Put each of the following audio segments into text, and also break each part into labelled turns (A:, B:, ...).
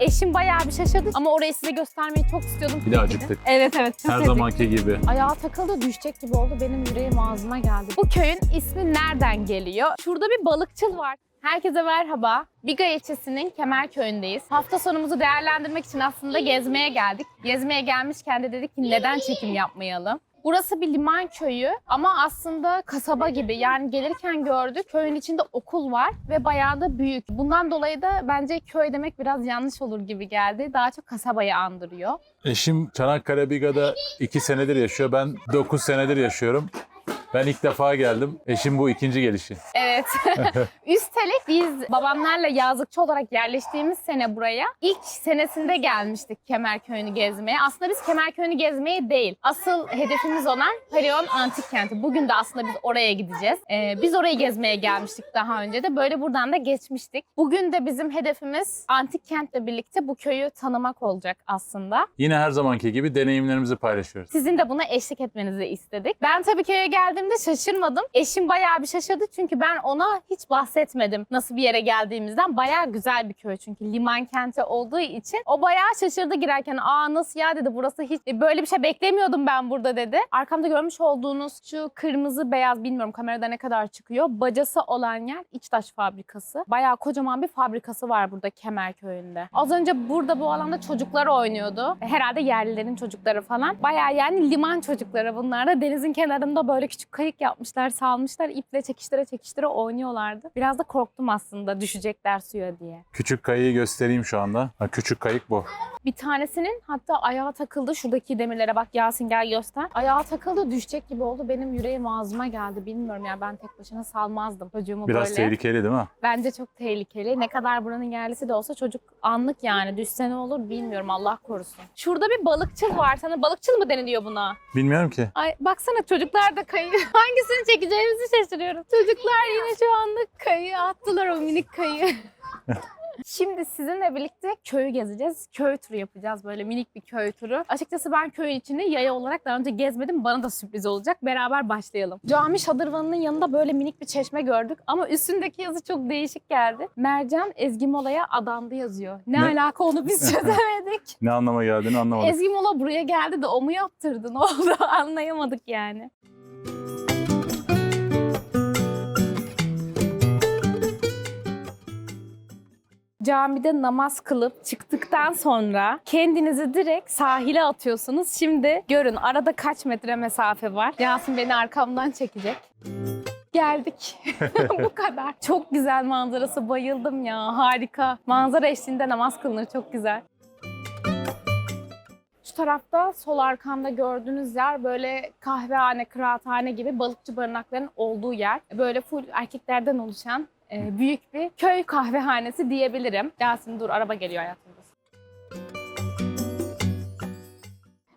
A: Eşim bayağı bir şaşırdı ama orayı size göstermeyi çok istiyordum.
B: Bir de acıktık.
A: Evet evet.
B: Her
A: acıktık.
B: zamanki gibi.
A: Ayağa takıldı düşecek gibi oldu. Benim yüreğim ağzıma geldi. Bu köyün ismi nereden geliyor? Şurada bir balıkçıl var. Herkese merhaba. Biga ilçesinin Kemer köyündeyiz. Hafta sonumuzu değerlendirmek için aslında gezmeye geldik. Gezmeye gelmişken de dedik ki neden çekim yapmayalım? Burası bir liman köyü ama aslında kasaba gibi. Yani gelirken gördük köyün içinde okul var ve bayağı da büyük. Bundan dolayı da bence köy demek biraz yanlış olur gibi geldi. Daha çok kasabayı andırıyor.
B: Eşim Çanakkale Biga'da 2 senedir yaşıyor. Ben 9 senedir yaşıyorum. Ben ilk defa geldim. Eşim bu ikinci gelişi.
A: Evet. Üstelik biz babamlarla yazlıkçı olarak yerleştiğimiz sene buraya ilk senesinde gelmiştik Kemerköy'ünü gezmeye. Aslında biz Kemerköy'ünü gezmeye değil. Asıl hedefimiz olan Perion Antik Kenti. Bugün de aslında biz oraya gideceğiz. Ee, biz orayı gezmeye gelmiştik daha önce de. Böyle buradan da geçmiştik. Bugün de bizim hedefimiz Antik Kent'le birlikte bu köyü tanımak olacak aslında.
B: Yine her zamanki gibi deneyimlerimizi paylaşıyoruz.
A: Sizin de buna eşlik etmenizi istedik. Ben tabii köye geldiğimde şaşırmadım. Eşim bayağı bir şaşırdı çünkü ben ona hiç bahsetmedim nasıl bir yere geldiğimizden. Bayağı güzel bir köy çünkü liman kenti olduğu için. O bayağı şaşırdı girerken. Aa nasıl ya dedi burası hiç e, böyle bir şey beklemiyordum ben burada dedi. Arkamda görmüş olduğunuz şu kırmızı beyaz bilmiyorum kamerada ne kadar çıkıyor. Bacası olan yer İçtaş Fabrikası. Bayağı kocaman bir fabrikası var burada Kemer köyünde. Az önce burada bu alanda çocuklar oynuyordu. Herhalde yerlilerin çocukları falan. Bayağı yani liman çocukları bunlar da denizin kenarında böyle küçük kayık yapmışlar, salmışlar. iple çekiştire çekiştire oynuyorlardı. Biraz da korktum aslında düşecekler suya diye.
B: Küçük kayığı göstereyim şu anda. Ha, küçük kayık bu.
A: Bir tanesinin hatta ayağa takıldı. Şuradaki demirlere bak Yasin gel göster. Ayağa takıldı düşecek gibi oldu. Benim yüreğim ağzıma geldi. Bilmiyorum yani ben tek başına salmazdım çocuğumu
B: Biraz
A: böyle.
B: tehlikeli değil mi?
A: Bence çok tehlikeli. Ne kadar buranın yerlisi de olsa çocuk anlık yani. Düşse ne olur bilmiyorum Allah korusun. Şurada bir balıkçıl var. Sana balıkçıl mı deniliyor buna?
B: Bilmiyorum ki.
A: Ay baksana çocuklar da kayıyor. Hangisini çekeceğimizi şaşırıyorum. Çocuklar yine şu anda kayığı attılar o minik kayığı. Şimdi sizinle birlikte köyü gezeceğiz. Köy turu yapacağız böyle minik bir köy turu. Açıkçası ben köyün içinde yaya olarak daha önce gezmedim. Bana da sürpriz olacak. Beraber başlayalım. Cami şadırvanının yanında böyle minik bir çeşme gördük. Ama üstündeki yazı çok değişik geldi. Mercan Ezgi Mola'ya adandı yazıyor. Ne,
B: Ne?
A: alaka onu biz çözemedik.
B: Ne anlama geldiğini anlamadım.
A: Ezgi Mola buraya geldi de o mu yaptırdı ne oldu anlayamadık yani. Camide namaz kılıp çıktıktan sonra kendinizi direkt sahile atıyorsunuz. Şimdi görün arada kaç metre mesafe var. Yasin beni arkamdan çekecek. Geldik. Bu kadar. Çok güzel manzarası. Bayıldım ya. Harika. Manzara eşliğinde namaz kılınır. Çok güzel. Tarafta sol arkamda gördüğünüz yer böyle kahvehane, kıraathane gibi balıkçı barınakların olduğu yer. Böyle full erkeklerden oluşan e, büyük bir köy kahvehanesi diyebilirim. Yasin dur araba geliyor hayatımda.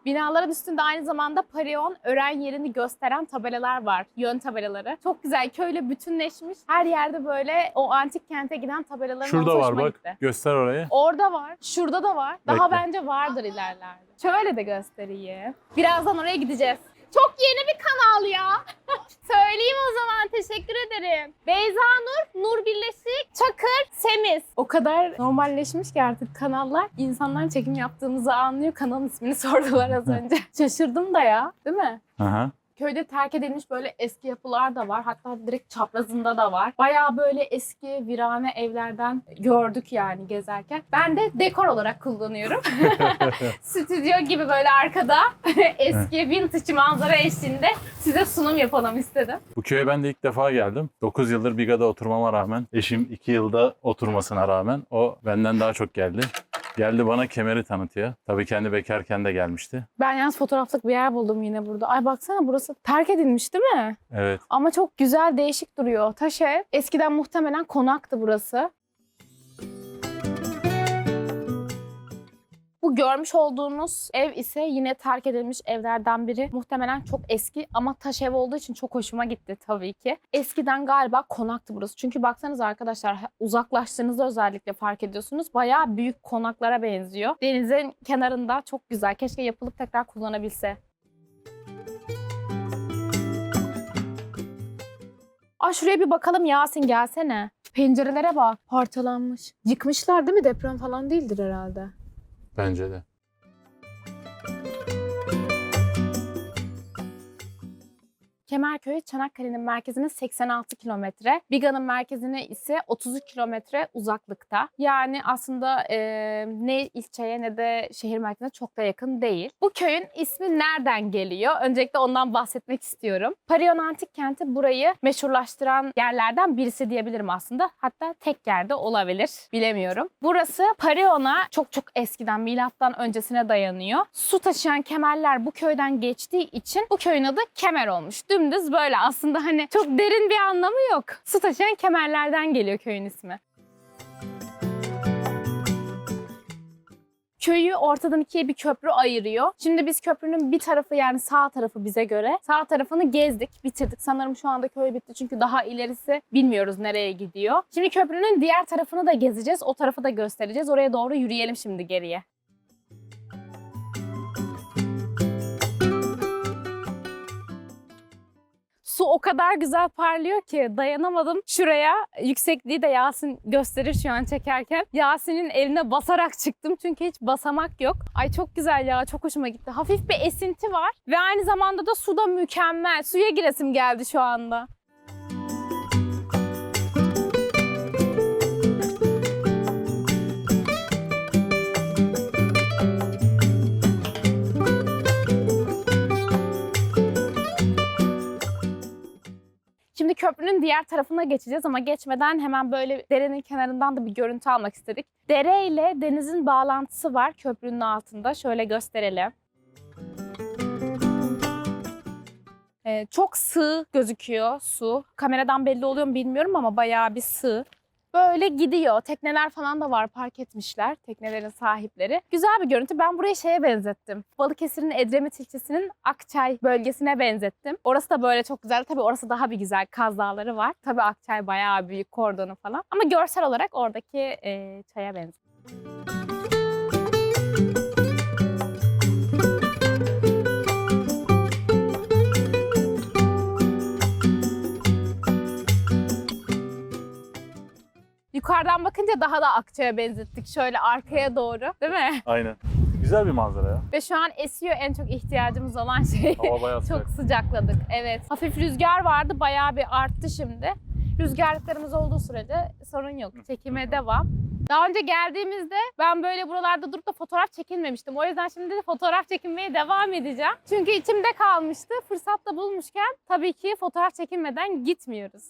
A: Binaların üstünde aynı zamanda Parion öğren yerini gösteren tabelalar var. Yön tabelaları. Çok güzel. Köyle bütünleşmiş. Her yerde böyle o antik kente giden tabelaların
B: Şurada var bak.
A: gitti.
B: Göster orayı.
A: Orada var. Şurada da var. Daha
B: Bekle.
A: bence vardır ilerlerde. Şöyle de göstereyim. Birazdan oraya gideceğiz. Çok yeni bir kanal ya. Söyleyeyim o zaman. Teşekkür ederim. Beyza Nur, Nur Birleşik, Çakır, Semiz. O kadar normalleşmiş ki artık kanallar. İnsanlar çekim yaptığımızı anlıyor. Kanalın ismini sordular az önce. Şaşırdım da ya. Değil mi?
B: Aha.
A: Köyde terk edilmiş böyle eski yapılar da var. Hatta direkt çaprazında da var. Bayağı böyle eski virane evlerden gördük yani gezerken. Ben de dekor olarak kullanıyorum. Stüdyo gibi böyle arkada eski vintage manzara eşliğinde size sunum yapalım istedim.
B: Bu köye ben de ilk defa geldim. 9 yıldır Biga'da oturmama rağmen, eşim 2 yılda oturmasına rağmen o benden daha çok geldi. Geldi bana kemeri tanıtıyor. Tabii kendi bekarken de gelmişti.
A: Ben yalnız fotoğraflık bir yer buldum yine burada. Ay baksana burası terk edilmiş değil mi?
B: Evet.
A: Ama çok güzel değişik duruyor. Taş ev. Eskiden muhtemelen konaktı burası. Bu görmüş olduğunuz ev ise yine terk edilmiş evlerden biri. Muhtemelen çok eski ama taş ev olduğu için çok hoşuma gitti tabii ki. Eskiden galiba konaktı burası. Çünkü baksanız arkadaşlar uzaklaştığınızda özellikle fark ediyorsunuz. Bayağı büyük konaklara benziyor. Denizin kenarında çok güzel. Keşke yapılıp tekrar kullanabilse. Aa şuraya bir bakalım Yasin gelsene. Pencerelere bak. Parçalanmış. Yıkmışlar değil mi? Deprem falan değildir herhalde.
B: Bence de.
A: Kemerköy Çanakkale'nin merkezine 86 kilometre, Biga'nın merkezine ise 33 kilometre uzaklıkta. Yani aslında e, ne ilçeye ne de şehir merkezine çok da yakın değil. Bu köyün ismi nereden geliyor? Öncelikle ondan bahsetmek istiyorum. Parion Antik Kenti burayı meşhurlaştıran yerlerden birisi diyebilirim aslında. Hatta tek yerde olabilir. Bilemiyorum. Burası Parion'a çok çok eskiden milattan öncesine dayanıyor. Su taşıyan kemerler bu köyden geçtiği için bu köyün adı Kemer olmuş. Dümdüz böyle aslında hani çok derin bir anlamı yok. Su taşıyan kemerlerden geliyor köyün ismi. Köyü ortadan ikiye bir köprü ayırıyor. Şimdi biz köprünün bir tarafı yani sağ tarafı bize göre. Sağ tarafını gezdik, bitirdik. Sanırım şu anda köy bitti çünkü daha ilerisi bilmiyoruz nereye gidiyor. Şimdi köprünün diğer tarafını da gezeceğiz. O tarafı da göstereceğiz. Oraya doğru yürüyelim şimdi geriye. Su o kadar güzel parlıyor ki dayanamadım. Şuraya yüksekliği de Yasin gösterir şu an çekerken. Yasin'in eline basarak çıktım çünkü hiç basamak yok. Ay çok güzel ya çok hoşuma gitti. Hafif bir esinti var ve aynı zamanda da su da mükemmel. Suya giresim geldi şu anda. Köprünün diğer tarafına geçeceğiz ama geçmeden hemen böyle derenin kenarından da bir görüntü almak istedik. Dere ile denizin bağlantısı var köprünün altında. Şöyle gösterelim. Ee, çok sığ gözüküyor su. Kameradan belli oluyor mu bilmiyorum ama bayağı bir sığ. Böyle gidiyor. Tekneler falan da var park etmişler. Teknelerin sahipleri. Güzel bir görüntü. Ben burayı şeye benzettim. Balıkesir'in Edremit ilçesinin Akçay bölgesine benzettim. Orası da böyle çok güzel. Tabii orası daha bir güzel. Kaz Dağları var. Tabii Akçay bayağı büyük kordonu falan. Ama görsel olarak oradaki e, çaya benziyor. Yukarıdan bakınca daha da Akçay'a benzettik. Şöyle arkaya doğru. Değil mi?
B: Aynen. Güzel bir manzara ya.
A: Ve şu an esiyor en çok ihtiyacımız olan şey.
B: Hava bayağı sıcak.
A: Çok sıcakladık. Evet. Hafif rüzgar vardı. Bayağı bir arttı şimdi. Rüzgarlıklarımız olduğu sürece sorun yok. Çekime devam. Daha önce geldiğimizde ben böyle buralarda durup da fotoğraf çekinmemiştim. O yüzden şimdi de fotoğraf çekinmeye devam edeceğim. Çünkü içimde kalmıştı. Fırsat da bulmuşken tabii ki fotoğraf çekinmeden gitmiyoruz.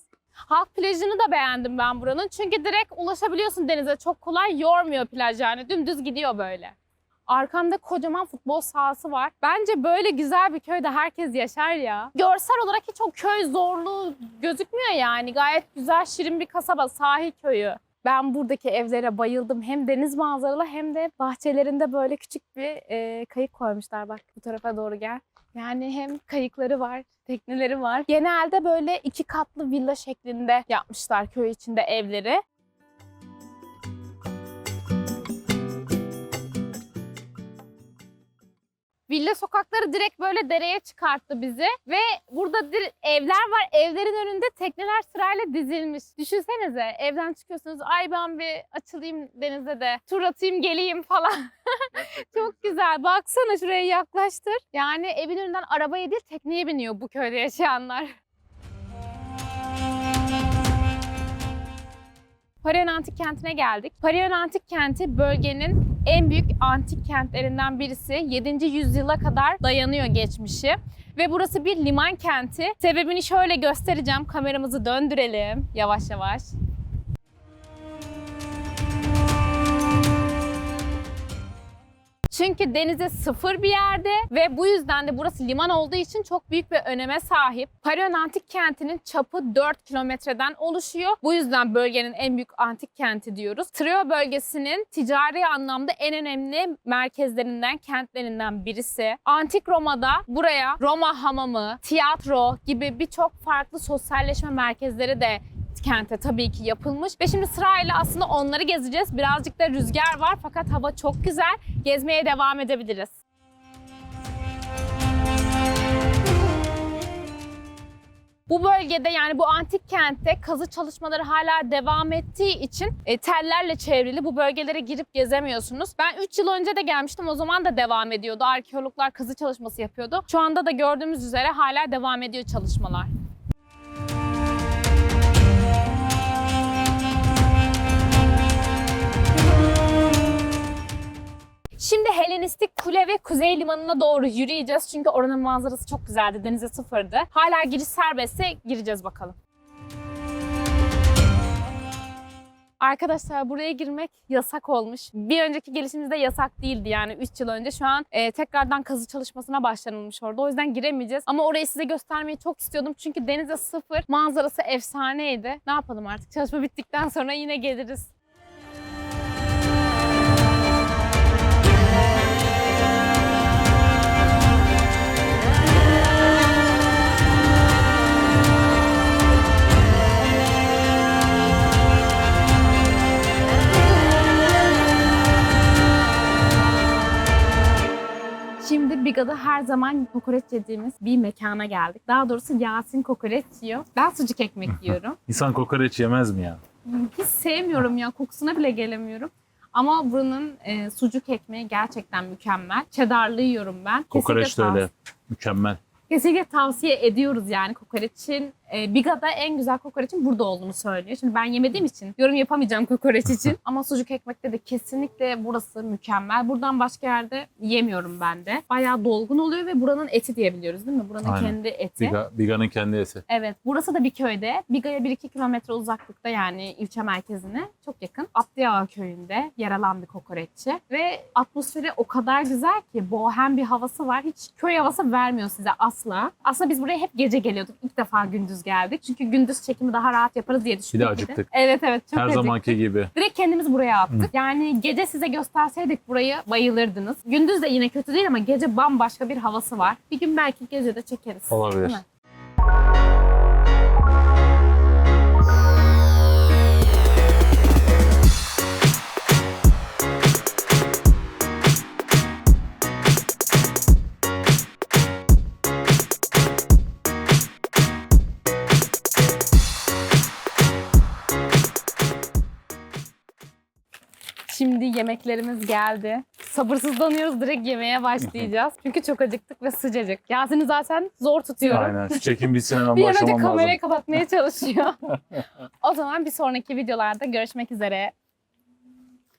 A: Halk plajını da beğendim ben buranın. Çünkü direkt ulaşabiliyorsun denize. Çok kolay yormuyor plaj yani. Dümdüz gidiyor böyle. Arkamda kocaman futbol sahası var. Bence böyle güzel bir köyde herkes yaşar ya. Görsel olarak hiç o köy zorluğu gözükmüyor yani. Gayet güzel, şirin bir kasaba, sahil köyü. Ben buradaki evlere bayıldım. Hem deniz manzaralı hem de bahçelerinde böyle küçük bir e, kayık koymuşlar. Bak bu tarafa doğru gel. Yani hem kayıkları var, tekneleri var. Genelde böyle iki katlı villa şeklinde yapmışlar köy içinde evleri. Villa sokakları direkt böyle dereye çıkarttı bizi ve burada evler var. Evlerin önünde tekneler sırayla dizilmiş. Düşünsenize evden çıkıyorsunuz. Ay ben bir açılayım denize de tur atayım geleyim falan. Çok güzel. Baksana şuraya yaklaştır. Yani evin önünden arabaya değil tekneye biniyor bu köyde yaşayanlar. Parion Antik Kenti'ne geldik. Parion Antik Kenti bölgenin en büyük antik kentlerinden birisi. 7. yüzyıla kadar dayanıyor geçmişi. Ve burası bir liman kenti. Sebebini şöyle göstereceğim. Kameramızı döndürelim yavaş yavaş. Çünkü denize sıfır bir yerde ve bu yüzden de burası liman olduğu için çok büyük bir öneme sahip. Parion Antik Kenti'nin çapı 4 kilometreden oluşuyor. Bu yüzden bölgenin en büyük antik kenti diyoruz. Trio bölgesinin ticari anlamda en önemli merkezlerinden, kentlerinden birisi. Antik Roma'da buraya Roma hamamı, tiyatro gibi birçok farklı sosyalleşme merkezleri de kente tabii ki yapılmış. Ve şimdi sırayla aslında onları gezeceğiz. Birazcık da rüzgar var fakat hava çok güzel. Gezmeye devam edebiliriz. Bu bölgede yani bu antik kentte kazı çalışmaları hala devam ettiği için e, tellerle çevrili bu bölgelere girip gezemiyorsunuz. Ben 3 yıl önce de gelmiştim o zaman da devam ediyordu. Arkeologlar kazı çalışması yapıyordu. Şu anda da gördüğümüz üzere hala devam ediyor çalışmalar. Şimdi Helenistik Kule ve Kuzey Limanı'na doğru yürüyeceğiz. Çünkü oranın manzarası çok güzeldi. Denize sıfırdı. Hala giriş serbestse gireceğiz bakalım. Arkadaşlar buraya girmek yasak olmuş. Bir önceki gelişimizde yasak değildi yani 3 yıl önce. Şu an e, tekrardan kazı çalışmasına başlanılmış orada. O yüzden giremeyeceğiz. Ama orayı size göstermeyi çok istiyordum. Çünkü denize sıfır. Manzarası efsaneydi. Ne yapalım artık? Çalışma bittikten sonra yine geliriz. Her zaman kokoreç yediğimiz bir mekana geldik. Daha doğrusu Yasin kokoreç yiyor. Ben sucuk ekmek yiyorum.
B: İnsan kokoreç yemez mi ya?
A: Hiç sevmiyorum ya. Kokusuna bile gelemiyorum. Ama buranın e, sucuk ekmeği gerçekten mükemmel. Cheddarlı yiyorum ben.
B: Kokoreç de öyle. Mükemmel.
A: Kesinlikle tavsiye ediyoruz yani kokoreçin. E, Biga'da en güzel kokoreçin burada olduğunu söylüyor. Şimdi ben yemediğim için yorum yapamayacağım kokoreç için. Ama sucuk ekmekte de kesinlikle burası mükemmel. Buradan başka yerde yemiyorum ben de. Bayağı dolgun oluyor ve buranın eti diyebiliyoruz değil mi? Buranın
B: Aynen.
A: kendi eti.
B: Biga, Biga'nın kendi eti.
A: Evet, burası da bir köyde. Biga'ya 1-2 kilometre uzaklıkta yani ilçe merkezine çok yakın. Abdiyağa köyünde yer alan bir kokoreççi. Ve atmosferi o kadar güzel ki bohem bir havası var. Hiç köy havası vermiyor size asla. Aslında biz buraya hep gece geliyorduk. İlk defa gündüz geldik. Çünkü gündüz çekimi daha rahat yaparız diye düşündük.
B: acıktık.
A: Evet evet çok
B: Her
A: acıktık.
B: zamanki gibi.
A: Direkt kendimiz buraya attık. Yani gece size gösterseydik burayı bayılırdınız. Gündüz de yine kötü değil ama gece bambaşka bir havası var. Bir gün belki gece de çekeriz.
B: Olabilir.
A: Değil mi? Yemeklerimiz geldi. Sabırsızlanıyoruz direkt yemeğe başlayacağız. Çünkü çok acıktık ve sıcacık. Yasin'i zaten zor tutuyorum.
B: Aynen. Şu çekim bitsin hemen
A: Bir an önce
B: başlamam lazım.
A: kamerayı kapatmaya çalışıyor. o zaman bir sonraki videolarda görüşmek üzere.